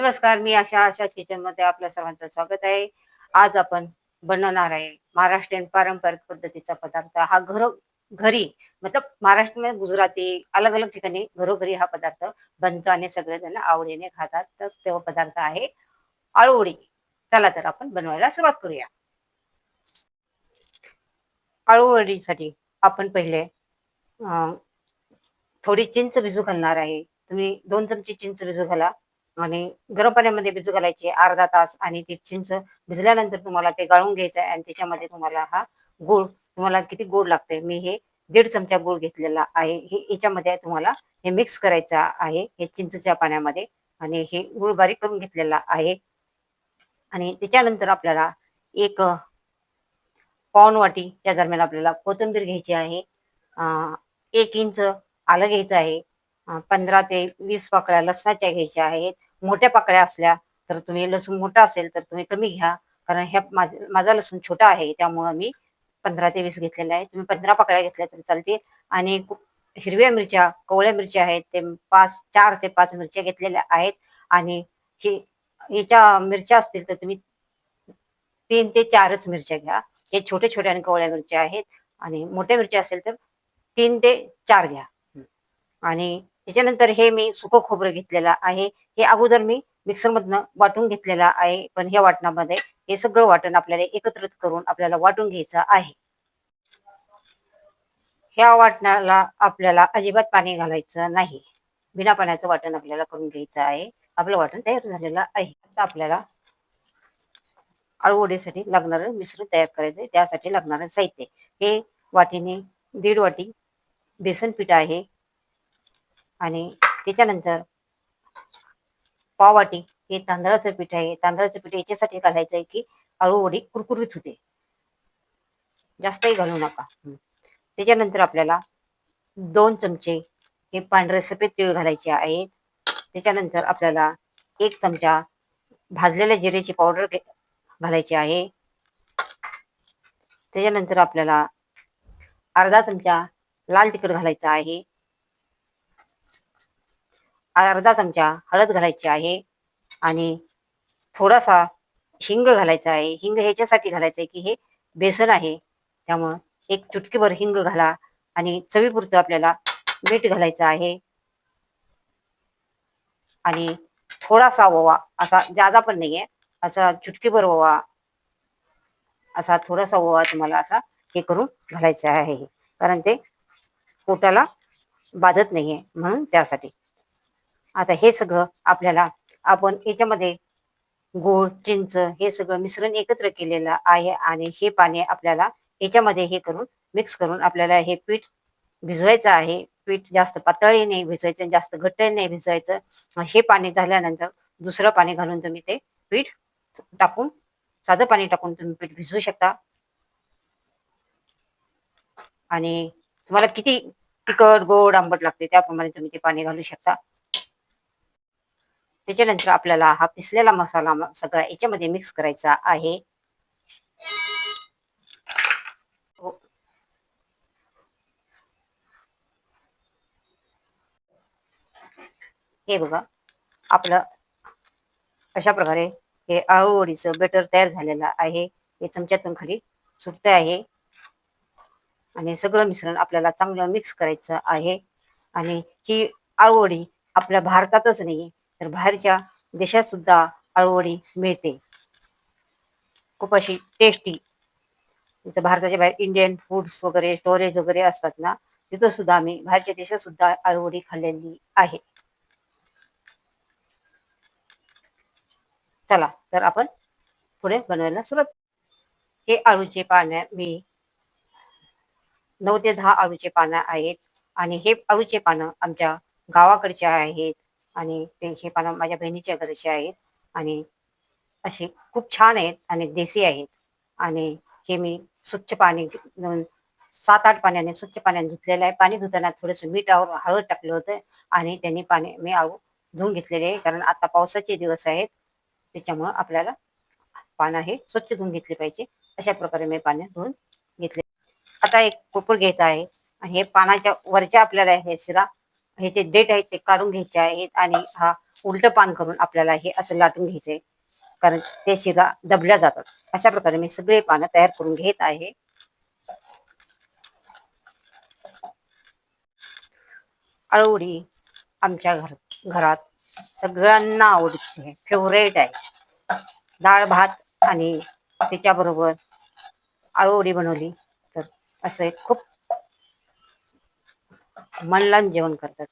नमस्कार मी आशा आशा किचनमध्ये आपल्या सर्वांचं स्वागत आहे. आज आपण बनवणार आहे महाराष्ट्रीयन पारंपरिक पद्धतीचा पदार्थ. हा घर घरी मतलब महाराष्ट्र गुजराती अलग अलग ठिकाणी घरोघरी हा पदार्थ बनतो आणि सगळेजण आवडीने खातात. तर तो पदार्थ आहे आळूवडी. चला तर आपण बनवायला सुरुवात करूया. आळूवडीसाठी आपण पहिले थोडी चिंच भिजू घालणार आहे. तुम्ही दोन चमची चिंच भिजू घाला. आणि गरम पाण्यामध्ये भिजू घालायची अर्धा तास आणि ती चिंच भिजल्यानंतर तुम्हाला ते गाळून घ्यायचं आहे आणि त्याच्यामध्ये तुम्हाला हा गूळ तुम्हाला किती गोड लागते मी हे दीड चमचा गूळ घेतलेला आहे. हे याच्यामध्ये तुम्हाला हे मिक्स करायचं आहे हे चिंचच्या पाण्यामध्ये आणि हे गुळ बारीक करून घेतलेला आहे. आणि त्याच्यानंतर आपल्याला एक अ, वाटीच्या दरम्यान आपल्याला कोथिंबीर घ्यायची आहे. एक इंच आलं घ्यायचं आहे. पंधरा ते वीस पाकळ्या लसणाच्या घ्यायच्या आहेत. मोठ्या पाकळ्या असल्या तर तुम्ही लसूण मोठा असेल तर तुम्ही कमी घ्या. कारण ह्या माझा लसूण छोटा आहे त्यामुळं मी पंधरा ते वीस घेतलेला आहे. तुम्ही पंधरा पाकळ्या घेतल्या तरी चालतील. आणि हिरव्या मिरच्या कोवळ्या मिरच्या आहेत ते पाच चार ते पाच मिरच्या घेतलेल्या आहेत. आणि ही ह्याच्या मिरच्या असतील तर तुम्ही तीन ते चारच मिरच्या घ्या. हे छोटे छोटे आणि कोवळ्या मिरच्या आहेत. आणि मोठ्या मिरच्या असेल तर तीन ते चार घ्या. आणि त्याच्यानंतर हे मी सुकं खोबरं घेतलेलं आहे. हे अगोदर मी मिक्सर मधनं वाटून घेतलेलं आहे. पण ह्या वाटणामध्ये हे सगळं वाटण आपल्याला एकत्रित करून आपल्याला वाटून घ्यायचं आहे. ह्या वाटणाला आपल्याला अजिबात पाणी घालायचं नाही. बिना पाण्याचं वाटण आपल्याला करून घ्यायचं आहे. आपलं वाटण तयार झालेलं आहे. आता आपल्याला आळूवडीसाठी लागणारं मिश्रण तयार करायचं त्यासाठी लागणारं साहित्य. हे वाटीने दीड वाटी बेसन पीठ आहे. आणि त्याच्यानंतर पाववाटी हे तांदळाचं पीठ आहे. तांदळाचं पीठ याच्यासाठी घालायचं आहे की आळूवडी कुरकुरीत होते. जास्तही घालू नका. त्याच्यानंतर आपल्याला दोन चमचे हे पांढरे सफेद तीळ घालायचे आहेत. त्याच्यानंतर आपल्याला एक चमचा भाजलेल्या जिऱ्याची पावडर घालायची आहे. त्याच्यानंतर आपल्याला अर्धा चमचा लाल तिखट घालायचा आहे. अर्धा चमचा हळद घालायची आहे आणि थोडासा हिंग घालायचा आहे. हिंग ह्याच्यासाठी घालायचं आहे की हे बेसन आहे. त्यामुळं एक चुटकीभर हिंग घाला आणि चवीपुरतं आपल्याला मीठ घालायचं आहे. आणि थोडासा ओवा असा जादा पण नाहीये. असा चुटकीभर ओवा असा थोडासा ओवा तुम्हाला असा हे करून घालायचा आहे. कारण ते पोटाला बाधत नाहीये म्हणून त्यासाठी. आता हे सगळं आपल्याला आपण याच्यामध्ये गोड चिंच हे सगळं मिश्रण एकत्र केलेलं आहे आणि हे पाणी आपल्याला याच्यामध्ये हे करून मिक्स करून आपल्याला हे पीठ भिजवायचं आहे. पीठ जास्त पातळी नाही भिजवायचं जास्त घट्टही नाही भिजवायचं. हे पाणी झाल्यानंतर दुसरं पाणी घालून तुम्ही ते पीठ टाकून साधं पाणी टाकून तुम्ही पीठ भिजवू शकता. आणि तुम्हाला किती तिखट गोड आंबट लागते त्याप्रमाणे तुम्ही ते पाणी घालू शकता. त्याच्यानंतर आपल्याला हा पिसलेला मसाला सगळा याच्यामध्ये मिक्स करायचा आहे. हे बघा आपलं अशा प्रकारे हे आळूवडीचं बेटर तयार झालेलं आहे. हे चमच्यातून खाली सुटते आहे. आणि सगळं मिश्रण आपल्याला चांगलं मिक्स करायचं आहे. आणि ही आळूवडी आपल्या भारतातच नाही तर बाहेरच्या देशात सुद्धा अळवणी मिळते. खूप अशी टेस्टी जसं भारताच्या बाहेर इंडियन फूड्स वगैरे स्टोरेज वगैरे असतात ना तिथं सुद्धा आम्ही बाहेरच्या देशात सुद्धा अळवणी खाल्लेली आहे. चला तर आपण पुढे बनवायला सुरुवात हे आळूचे पानं मी नऊ ते दहा आळूचे पानं आहेत. आणि हे आळूचे पानं आमच्या गावाकडचे आहेत. आणि ते हे पानं माझ्या बहिणीच्या घरचे आहेत आणि असे खूप छान आहेत आणि देसी आहेत. आणि हे मी स्वच्छ पाणी सात आठ पाण्याने स्वच्छ पाण्याने धुतलेलं आहे. पाणी धुताना थोडंसं मीठावर हळद टाकलं होतं आणि त्यांनी पाणी मी धुवून घेतलेले आहे. कारण आता पावसाचे दिवस आहेत. त्याच्यामुळं आपल्याला पानं हे स्वच्छ धुवून घेतले पाहिजे. अशा प्रकारे मी पाणी धुवून घेतले. आता एक कोपर घ्यायचा आहे. आणि हे पानाच्या वरच्या आपल्याला हे शिरा हे जे डेट आहेत ते काढून घ्यायचे आहेत आणि हा उलट पान करून आपल्याला हे असं लाटून घ्यायचंय. कारण ते शिरा दबल्या जातात. अशा प्रकारे मी सगळे पानं तयार करून घेत आहे. अळवडी आमच्या घर घरात सगळ्यांना आवडते. फेवरेट आहे. डाळ भात आणि त्याच्याबरोबर आळूवडी बनवली तर असं खूप मनलान जेवण करतात.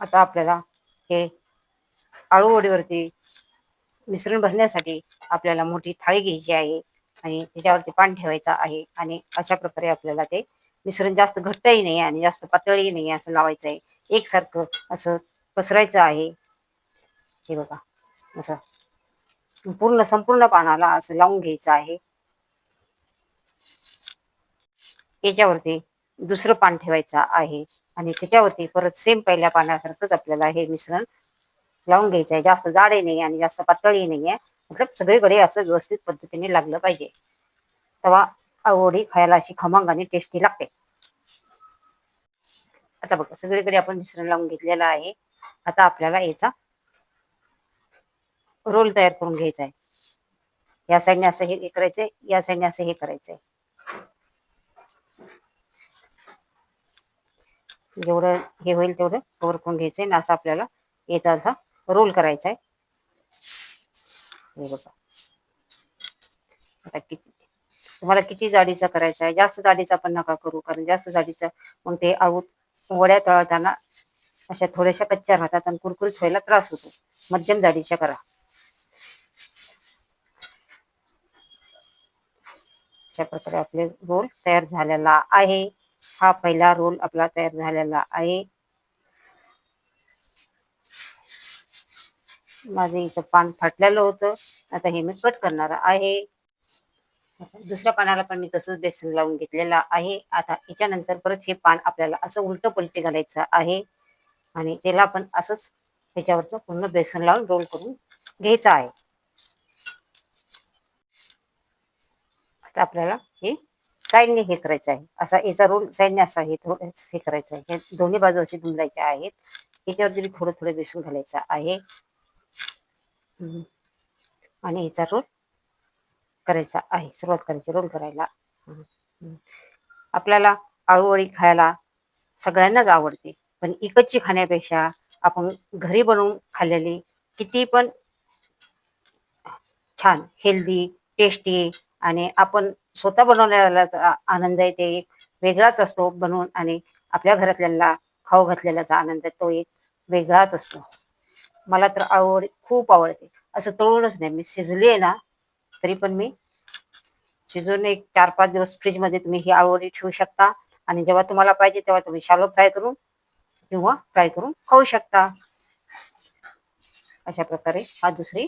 आता आपल्याला हे आळूवडीवरती मिश्रण भरण्यासाठी आपल्याला मोठी थाळी घ्यायची आहे आणि त्याच्यावरती पान ठेवायचा आहे आणि अशा प्रकारे आपल्याला ते मिश्रण जास्त घट्टही नाही आणि जास्त पातळही नाही असं लावायचं आहे. एकसारखं असं पसरायचं आहे. हे बघा असं पूर्ण संपूर्ण पानाला असं लावून घ्यायचं आहे. याच्यावरती दुसरं पान ठेवायचं आहे. आणि त्याच्यावरती परत सेम पहिल्या पानासारखंच आपल्याला हे मिश्रण लावून घ्यायचं आहे. जास्त जाडही नाही आणि जास्त पातळही नाही आहे. मतलब सगळीकडे असं व्यवस्थित पद्धतीने लागलं पाहिजे. तेव्हा आवडी खायला अशी खमंग आणि टेस्टी लागते. आता बघा सगळीकडे आपण मिश्रण लावून घेतलेलं आहे. आता आपल्याला याचा रोल तयार करून घ्यायचा आहे. या साईडने असं हे करायचंय या साईडने असं हे करायचंय. जेवढं हे होईल तेवढं कव्हर करून घ्यायचंय ना असं आपल्याला याचा असा रोल करायचा आहे हे बघा. आता किती तुम्हाला किती जाडीचा करायचा आहे जास्त जाडीचा पण नका करू कारण जास्त जाडीचा मग ते आऊट वड्या तळताना अशा थोड्याशा कच्च्या राहतात आणि कुरकुरीत व्हायला त्रास होतो. मध्यम जाडीच्या करा. अशा प्रकारे आपले रोल तयार झालेला आहे. हा पहिला रोल आपला तयार झालेला आहे. माझं इथं पान फाटलेलं होतं. आता हे मी कट करणार आहे. दुसऱ्या पानाला पण मी तसंच बेसन लावून घेतलेलं आहे. आता याच्यानंतर परत हे पान आपल्याला असं उलट पलटी घालायचं आहे. आणि त्याला पण असंच त्याच्यावरचं पूर्ण बेसन लावून रोल करून घ्यायचं आहे. आता आपल्याला हे साईडने हे करायचं आहे. असा याचा रोल साईडने असा हे थोडं हे करायचं आहे. हे दोन्ही बाजू असे दुमडायचे आहेत याच्यावरती थोडं थोडं बेसन घालायचं आहे. आणि याचा रोल करायचा आहे. सुरुवात करायची रोल करायला. आपल्याला आळूवळी खायला सगळ्यांनाच आवडते. पण इकतची खाण्यापेक्षा आपण घरी बनवून खाल्लेली किती पण छान हेल्दी टेस्टी आणि आपण स्वतः बनवण्याला आनंद आहे ते एक वेगळाच असतो बनवून आणि आपल्या घरातल्याला खाऊ घातलेल्याचा आनंद तो एक वेगळाच असतो. मला तर आवड खूप आवडते. असं तळूनच नाही मी शिजली आहे ना तरी पण मी शिजवून एक चार पाच दिवस फ्रीजमध्ये तुम्ही ही आवडी ठेवू शकता आणि जेव्हा तुम्हाला पाहिजे तेव्हा तुम्ही शालो फ्राय करून किंवा फ्राय करून खाऊ शकता. अशा प्रकारे हा दुसरी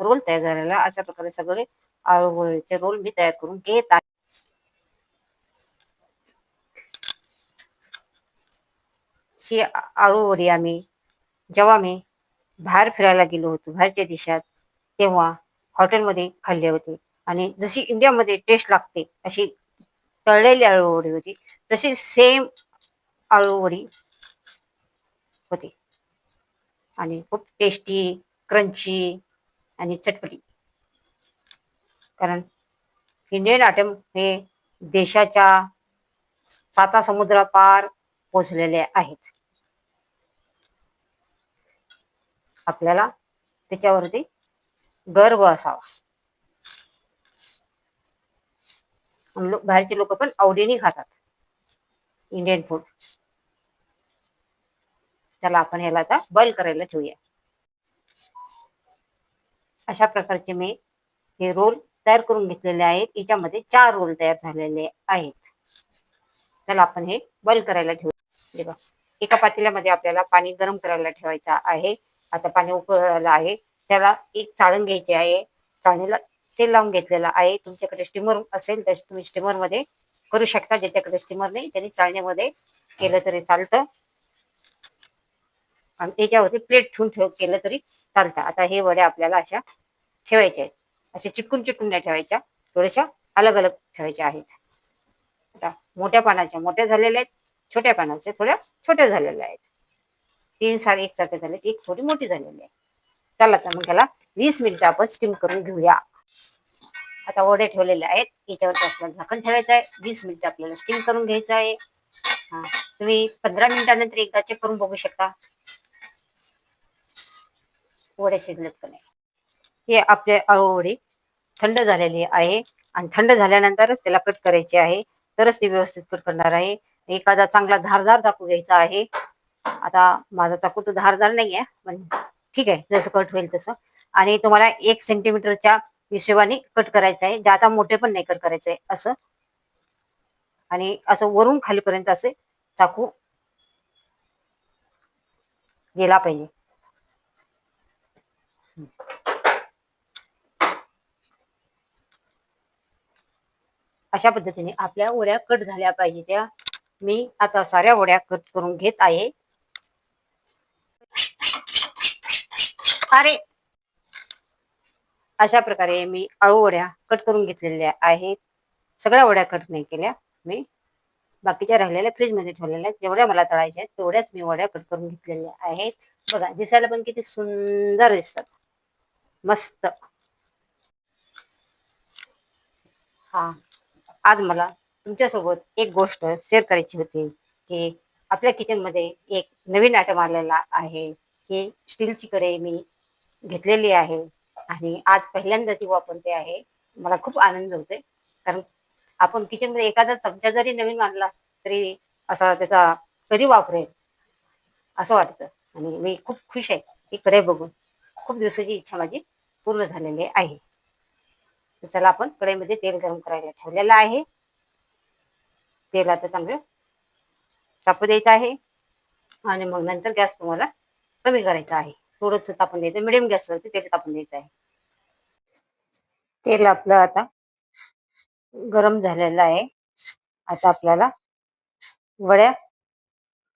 रोल तयार झालेला अशा प्रकारे सगळे आळूचे रोल मी तयार करून घेत आहे ही आळूवडी आम्ही जेव्हा मी बाहेर फिरायला गेलो होतो बाहेरच्या देशात. तेव्हा हॉटेलमध्ये खाल्ले होते. आणि जशी इंडियामध्ये टेस्ट लागते अशी तळलेली आळूवडी होती तशी सेम आळूवडी होती. आणि खूप टेस्टी क्रंची आणि चटपटी. कारण इंडियन आयटम हे देशाच्या साता समुद्रापार पोचलेले आहेत. आपल्याला त्याच्यावरती गर्व असावा. बाहेरचे लोक पण आवडीने खातात इंडियन फूड त्याला आपण याला आता बॉईल करायला ठेवूया. अशा प्रकारचे मी हे रोल तयार करून घेतलेले आहेत. याच्यामध्ये चार रोल तयार झालेले आहेत. त्याला आपण हे बॉईल करायला ठेवू. एका पातेल्यामध्ये आपल्याला पाणी गरम करायला ठेवायचं आहे. आता पाणी उकळलं आहे. त्याला एक चाळण घ्यायची आहे. चाळणीला तेल लावून घेतलेलं आहे. तुमच्याकडे स्टीमर असेल तर तुम्ही स्टीमरमध्ये करू शकता. ज्याच्याकडे स्टीमर नाही त्यांनी चाळण्यामध्ये केलं तरी चालतं. आणि त्याच्यावरती प्लेट ठेवून ठेव केलं तरी चालतं. आता हे वड्या आपल्याला अशा ठेवायच्या आहेत. असे चिटकून चिटकून नाही ठेवायच्या थोड्याशा अलग अलग ठेवायच्या आहेत. आता मोठ्या पानाच्या मोठ्या झालेल्या आहेत छोट्या पानाच्या थोड्या छोट्या झालेल्या आहेत. तीन सारे एक सारखे झाले एक थोडी मोठी झालेली आहे. चला तर मग त्याला वीस मिनिटं आपण स्टीम करून घेऊया. आता वडे ठेवलेले आहेत याच्यावरती आपल्याला झाकण ठेवायचं आहे. वीस मिनिटं आपल्याला स्टीम करून घ्यायचं आहे. हा तुम्ही पंधरा मिनिटानंतर एकदा चेक करून बघू शकता. वडे शिजलेत का नाही? हे आपले अळूवडी थंड झालेली आहे आणि थंड झाल्यानंतरच त्याला कट करायची आहे. तरच ते व्यवस्थित कट करणार आहे. एखादा चांगला धारदार चाकू घ्यायचा आहे. आता माझा चाकू तर धारदार नाही आहे पण ठीक आहे जसं कट होईल तसं. आणि तुम्हाला एक सेंटीमीटरच्या हिशोबाने कट करायचं आहे. जे आता मोठे पण नाही कट करायचं आहे असं. आणि असं वरून खालीपर्यंत असे चाकू गेला पाहिजे. अशा पद्धतीने आपल्या वड्या कट झाल्या पाहिजे त्या. मी आता साऱ्या वड्या कट करून घेत आहे. अरे! अशा प्रकारे मी आळू वड्या कट करून घेतलेल्या आहेत. सगळ्या वड्या कट नाही केल्या मी. बाकीच्या राहिलेल्या फ्रीजमध्ये ठेवलेल्या जेवढ्या मला तळायच्या आहेत तेवढ्याच मी वड्या कट करून घेतलेल्या आहेत. बघा दिसायला पण किती सुंदर दिसतात. मस्त. हा. आज मला तुमच्यासोबत एक गोष्ट शेअर करायची होती की आपल्या किचनमध्ये एक नवीन आयटम आलेला आहे. की स्टीलची कढई मी घेतलेली आहे आणि आज पहिल्यांदा ती वापरते आहे. मला खूप आनंद होतोय. कारण आपण किचनमध्ये एखादा चमचा जरी नवीन आणला तरी असा त्याचा कधी वापरेल? असं वाटतं. आणि मी खूप खुश आहे. ही कढई बघून खूप दिवसाची इच्छा माझी पूर्ण झालेली आहे. तर चला आपण कढईमध्ये तेल गरम करायला ठेवलेलं आहे. तेल आता चांगलं तापू द्यायचं आहे. आणि मग नंतर गॅस तुम्हाला कमी करायचा आहे. थोडंसं तापून द्यायचं मिडियम गॅसवरती तेल तापून द्यायचं आहे. तेल आपलं आता गरम झालेलं आहे. आता आपल्याला वड्या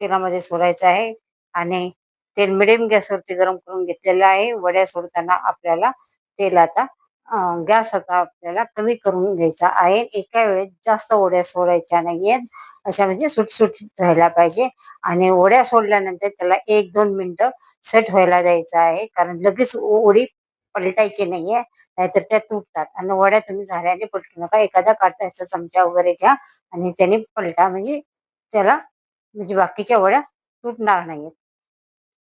तेलामध्ये सोडायचं आहे. आणि तेल मिडियम गॅसवरती गरम करून घेतलेलं आहे. वड्या सोडताना आपल्याला तेल आता गॅस आता आपल्याला कमी करून घ्यायचा आहे. एका वेळेस जास्त ओढ्या सोडायच्या नाहीयेत. अशा म्हणजे सुटसुट राहायला पाहिजे आणि ओढ्या सोडल्यानंतर त्याला एक दोन मिनिटं सेट व्हायला द्यायचं आहे. कारण लगेच ओढी पलटायची नाहीये. नाहीतर त्या तुटतात. आणि वड्या तुम्ही झाल्याने पलटू नका. एखादा काटायचा चमचा वगैरे घ्या आणि त्याने पलटा म्हणजे त्याला म्हणजे बाकीच्या वड्या तुटणार नाहीत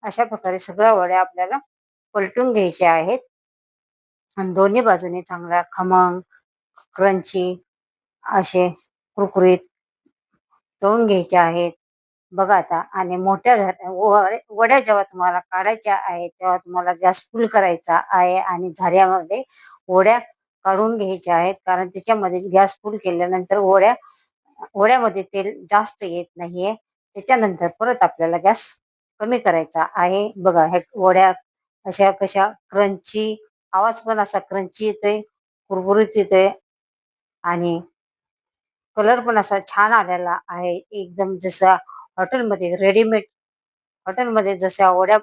अशा प्रकारे सगळ्या वड्या आपल्याला पलटून घ्यायच्या आहेत. आणि दोन्ही बाजूने चांगला खमंग क्रंची असे कुरकुरीत तळून घ्यायचे आहेत. बघा आता आणि मोठ्या वड्या जेव्हा तुम्हाला काढायच्या आहेत तेव्हा तुम्हाला गॅस फुल करायचा आहे आणि झाऱ्यामध्ये वड्या काढून घ्यायच्या आहेत. कारण त्याच्यामध्ये गॅस फुल केल्यानंतर वड्या वड्यामध्ये तेल जास्त येत नाहीये. त्याच्यानंतर परत आपल्याला गॅस कमी करायचा आहे. बघा ह्या वड्या अशा कशा क्रंची आवाज पण असा क्रंची येतोय कुरकुरीत येतोय आणि कलर पण असा छान आलेला आहे. एकदम जसा हॉटेलमध्ये रेडीमेड हॉटेलमध्ये जशा वड्या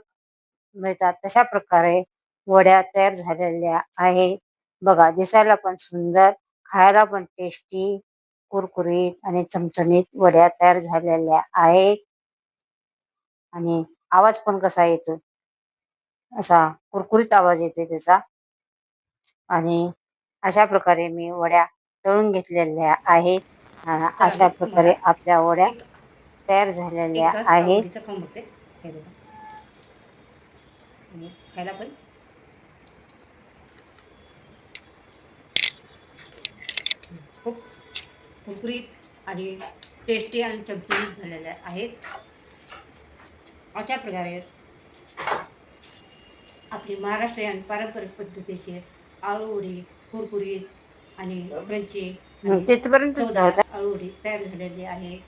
मिळतात तशा प्रकारे वड्या तयार झालेल्या आहेत बघा दिसायला पण सुंदर खायला पण टेस्टी कुरकुरीत आणि चमचमीत वड्या तयार झालेल्या आहेत. आणि आवाज पण कसा येतो असा कुरकुरीत आवाज येतोय त्याचा. आणि अशा प्रकारे मी वड्या तळून घेतलेल्या आहेत. अशा प्रकारे आपल्या वड्या तयार झालेल्या आहेत. खायला पण. खूप कुरकुरीत आणि टेस्टी आणि चमचमीत झालेल्या आहेत. अशा प्रकारे आपली महाराष्ट्रीयन पारंपरिक पद्धतीची आळूवडी कुरकुरीत आणि क्रंची तिथपर्यंत आळूवडी तयार झालेली आहे.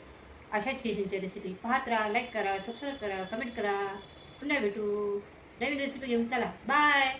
अशाच किचनची रेसिपी पाहत राहा लाईक करा सबस्क्राईब करा कमेंट करा. पुन्हा भेटू. नवीन रेसिपी घेऊन चला. बाय